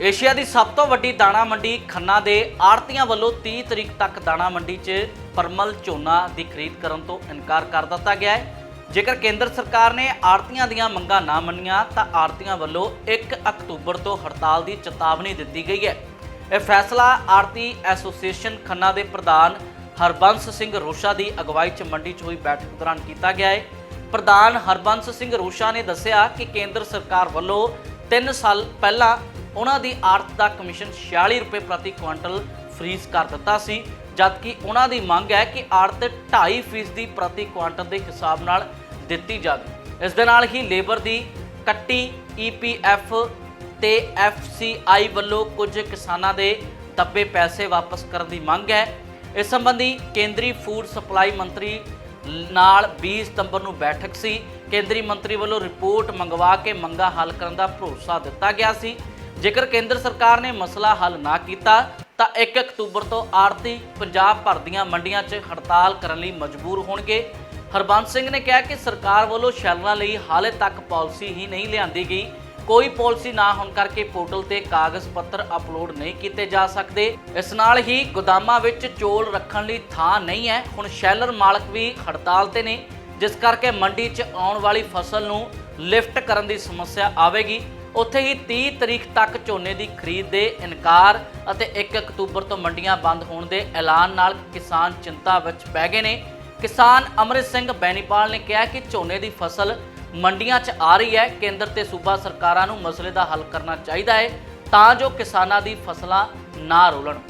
Asia ਦੀ ਸਭ ਤੋਂ ਵੱਡੀ ਦਾਣਾ ਮੰਡੀ ਖੰਨਾ ਦੇ ਆੜਤੀਆਂ ਵੱਲੋਂ 30 ਤਰੀਕ ਤੱਕ ਦਾਣਾ ਮੰਡੀ 'ਚ ਪਰਮਲ ਝੋਨਾ ਦੀ ਖਰੀਦ ਕਰਨ ਤੋਂ ਇਨਕਾਰ ਕਰ ਦਿੱਤਾ ਗਿਆ ਹੈ। ਜੇਕਰ ਕੇਂਦਰ ਸਰਕਾਰ ਨੇ ਆੜਤੀਆਂ ਦੀਆਂ ਮੰਗਾਂ ਨਾ ਮੰਨੀਆਂ, ਤਾਂ ਆੜਤੀਆਂ ਵੱਲੋਂ 1 ਅਕਤੂਬਰ ਤੋਂ ਹੜਤਾਲ ਦੀ ਚੇਤਾਵਨੀ ਦਿੱਤੀ ਗਈ ਹੈ। ਇਹ ਫੈਸਲਾ ਆੜਤੀ ਐਸੋਸੀਏਸ਼ਨ ਖੰਨਾ ਦੇ ਪ੍ਰਧਾਨ ਹਰਬੰਸ ਸਿੰਘ ਰੋਸ਼ਾ ਦੀ ਅਗਵਾਈ 'ਚ ਮੰਡੀ 'ਚ ਹੋਈ ਬੈਠਕ ਦੌਰਾਨ ਕੀਤਾ ਗਿਆ ਹੈ। ਪ੍ਰਧਾਨ ਹਰਬੰਸ ਸਿੰਘ ਰੋਸ਼ਾ ਨੇ ਦੱਸਿਆ ਕਿ ਕੇਂਦਰ ਸਰਕਾਰ ਵੱਲੋਂ 3 ਸਾਲ ਪਹਿਲਾਂ ਉਹਨਾਂ ਦੀ ਆੜਤ ਦਾ ਕਮਿਸ਼ਨ 46 ਰੁਪਏ ਪ੍ਰਤੀ ਕੁਇੰਟਲ ਫ੍ਰੀਜ਼ ਕਰ ਦਿੱਤਾ ਸੀ, ਜਦਕਿ ਉਹਨਾਂ ਦੀ ਮੰਗ ਹੈ ਕਿ ਆੜਤ 2.5% ਦੀ ਪ੍ਰਤੀ ਕੁਇੰਟਲ ਦੇ ਹਿਸਾਬ ਨਾਲ ਦਿੱਤੀ ਜਾਵੇ। ਇਸ ਦੇ ਨਾਲ ਹੀ ਲੇਬਰ ਦੀ ਕੱਟੀ ਈਪੀਐਫ ਤੇ ਐਫਸੀਆਈ ਵੱਲੋਂ ਕੁਝ ਕਿਸਾਨਾਂ ਦੇ ਦੱਬੇ ਪੈਸੇ ਵਾਪਸ ਕਰਨ ਦੀ ਮੰਗ ਹੈ। ਇਸ ਸੰਬੰਧੀ ਕੇਂਦਰੀ ਫੂਡ ਸਪਲਾਈ ਮੰਤਰੀ ਨਾਲ 20 ਸਤੰਬਰ ਨੂੰ ਬੈਠਕ ਸੀ। ਕੇਂਦਰੀ ਮੰਤਰੀ ਵੱਲੋਂ ਰਿਪੋਰਟ ਮੰਗਵਾ ਕੇ ਮੰਗਾਂ ਹੱਲ ਕਰਨ ਦਾ ਭਰੋਸਾ ਦਿੱਤਾ ਗਿਆ ਸੀ। ਜੇਕਰ ਕੇਂਦਰ ਸਰਕਾਰ ਨੇ ਮਸਲਾ ਹੱਲ ਨਾ ਕੀਤਾ, ਤਾਂ 1 ਅਕਤੂਬਰ ਤੋਂ ਆੜਤੀ ਪੰਜਾਬ ਭਰ ਦੀਆਂ ਮੰਡੀਆਂ 'ਚ ਹੜਤਾਲ ਕਰਨ ਲਈ ਮਜਬੂਰ ਹੋਣਗੇ। ਹਰਬੰਸ ਸਿੰਘ ਨੇ ਕਿਹਾ ਕਿ ਸਰਕਾਰ ਵੱਲੋਂ ਸ਼ੈਲਰਾਂ ਲਈ ਹਾਲੇ ਤੱਕ ਪਾਲਿਸੀ ਹੀ ਨਹੀਂ ਲਿਆਂਦੀ ਗਈ। ਕੋਈ ਪਾਲਿਸੀ ਨਾ ਹੋਣ ਕਰਕੇ ਪੋਰਟਲ ਤੇ ਕਾਗਜ਼ ਪੱਤਰ ਅਪਲੋਡ ਨਹੀਂ ਕੀਤੇ ਜਾ ਸਕਦੇ। ਇਸ ਨਾਲ ਹੀ ਗੋਦਾਮਾਂ ਵਿੱਚ ਚੋਲ ਰੱਖਣ ਲਈ ਥਾਂ ਨਹੀਂ ਹੈ। ਹੁਣ ਸ਼ੈਲਰ ਮਾਲਕ ਵੀ ਹੜਤਾਲ ਤੇ ਨੇ, ਜਿਸ ਕਰਕੇ ਮੰਡੀ 'ਚ ਆਉਣ ਵਾਲੀ ਫਸਲ ਨੂੰ ਲਿਫਟ ਕਰਨ ਦੀ ਸਮੱਸਿਆ ਆਵੇਗੀ। ਉੱਥੇ ਹੀ 30 ਤਰੀਕ ਤੱਕ ਝੋਨੇ ਦੀ ਖਰੀਦ ਦੇ ਇਨਕਾਰ ਅਤੇ 1 ਅਕਤੂਬਰ ਤੋਂ ਮੰਡੀਆਂ ਬੰਦ ਹੋਣ ਦੇ ਐਲਾਨ ਨਾਲ ਕਿਸਾਨ ਚਿੰਤਾ ਵਿੱਚ ਪੈ ਗਏ ਨੇ। ਕਿਸਾਨ ਅਮਰਿਤ ਸਿੰਘ ਬੈਨੀਪਾਲ ਨੇ ਕਿਹਾ ਕਿ ਝੋਨੇ ਦੀ ਫਸਲ ਮੰਡੀਆਂ 'ਚ ਆ ਰਹੀ ਹੈ। ਕੇਂਦਰ ਤੇ ਸੂਬਾ ਸਰਕਾਰਾਂ ਨੂੰ ਮਸਲੇ ਦਾ ਹੱਲ ਕਰਨਾ ਚਾਹੀਦਾ ਹੈ ਤਾਂ ਜੋ ਕਿਸਾਨਾਂ ਦੀ ਫਸਲਾਂ ਨਾ ਰੋਲਣ।